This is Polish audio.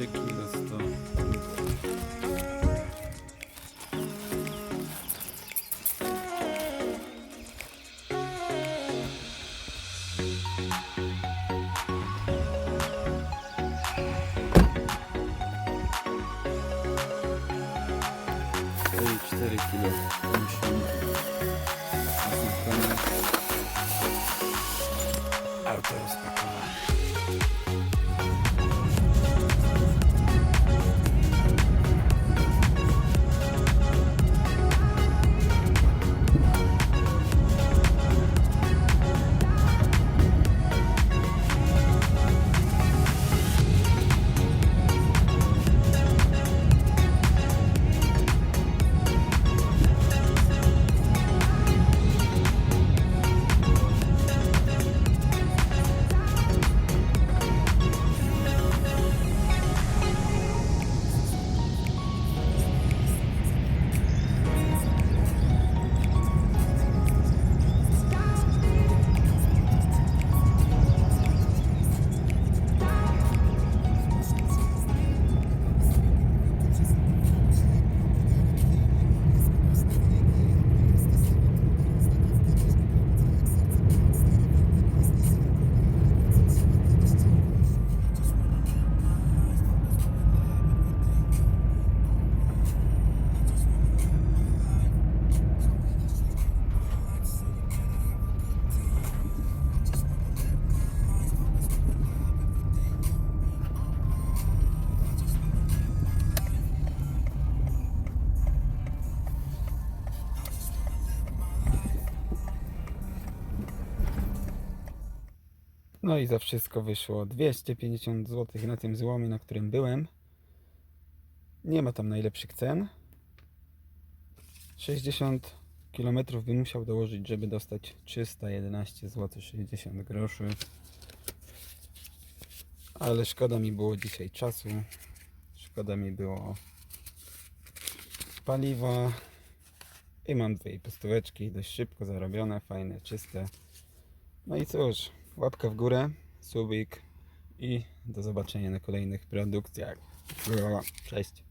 tequilasta. Çeri kilo konuşuyorum. Arkadaşlar. No i za wszystko wyszło 250 zł na tym złomie, na którym byłem. Nie ma tam najlepszych cen. 60 km bym musiał dołożyć, żeby dostać 311 zł 60 groszy. Ale szkoda mi było dzisiaj czasu. Szkoda mi było paliwa. I mam dwie pustóweczki, dość szybko zarobione, fajne, czyste. No i cóż, łapka w górę, subik i do zobaczenia na kolejnych produkcjach. Cześć.